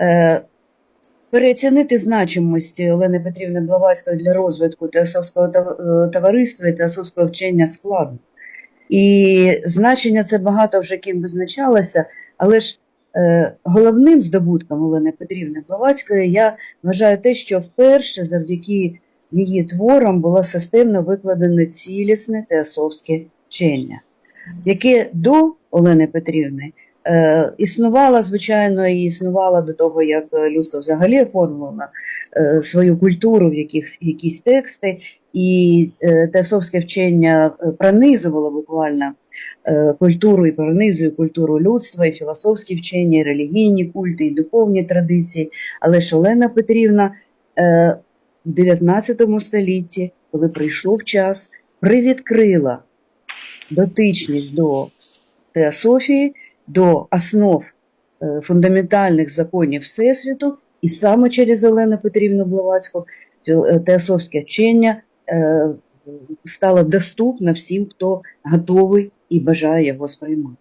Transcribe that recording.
Е, Переоцінити значимість Олени Петрівни Блаватської для розвитку теософського е, товариства і теософського вчення складно. І значення це багато вже ким визначалося, але ж е, головним здобутком Олени Петрівни Блаватської я вважаю те, що вперше завдяки її творам було системно викладене цілісне теософське вчення, яке до Олени Петрівни е, існувало, звичайно, і існувало до того, як людство взагалі оформило е, свою культуру в яких, якісь тексти, і е, теософське вчення пронизувало буквально культуру і пронизує культуру людства, і філософські вчення, і релігійні культи, і духовні традиції. Але ж Олена Петрівна в 19 столітті, коли прийшов час, привідкрила дотичність до теософії, до основ е, фундаментальних законів Всесвіту, і саме через Олену Петрівну Блаватську е, теософське вчення е, стало доступно всім, хто готовий і бажає його сприймати.